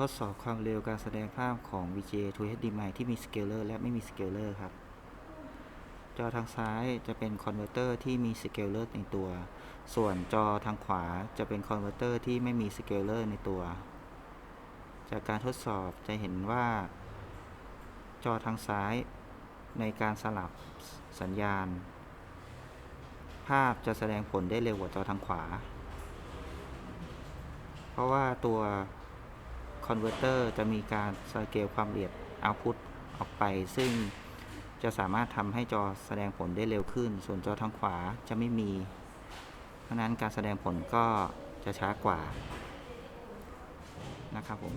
ทดสอบความเร็วการแสดงภาพของ VGA to HDMI ที่มีสเกลเลอร์และไม่มีสเกลเลอร์ครับ จอทางซ้ายจะเป็นคอนเวอร์เตอร์ที่มีสเกลเลอร์ในตัว ส่วนจอทางขวาจะเป็นคอนเวอร์เตอร์ที่ไม่มีสเกลเลอร์ในตัว จากการทดสอบจะเห็นว่า จอทางซ้ายในการสลับสัญญาณ ภาพจะแสดงผลได้เร็วกว่าจอทางขวา เพราะว่าตัว คอนเวอร์เตอร์จะมีการสเกลความละเอียดเอาพุตออกไป ซึ่งจะสามารถทำให้จอแสดงผลได้เร็วขึ้น ส่วนจอทางขวาจะไม่มี เพราะฉะนั้นการแสดงผลก็จะช้ากว่านะครับผม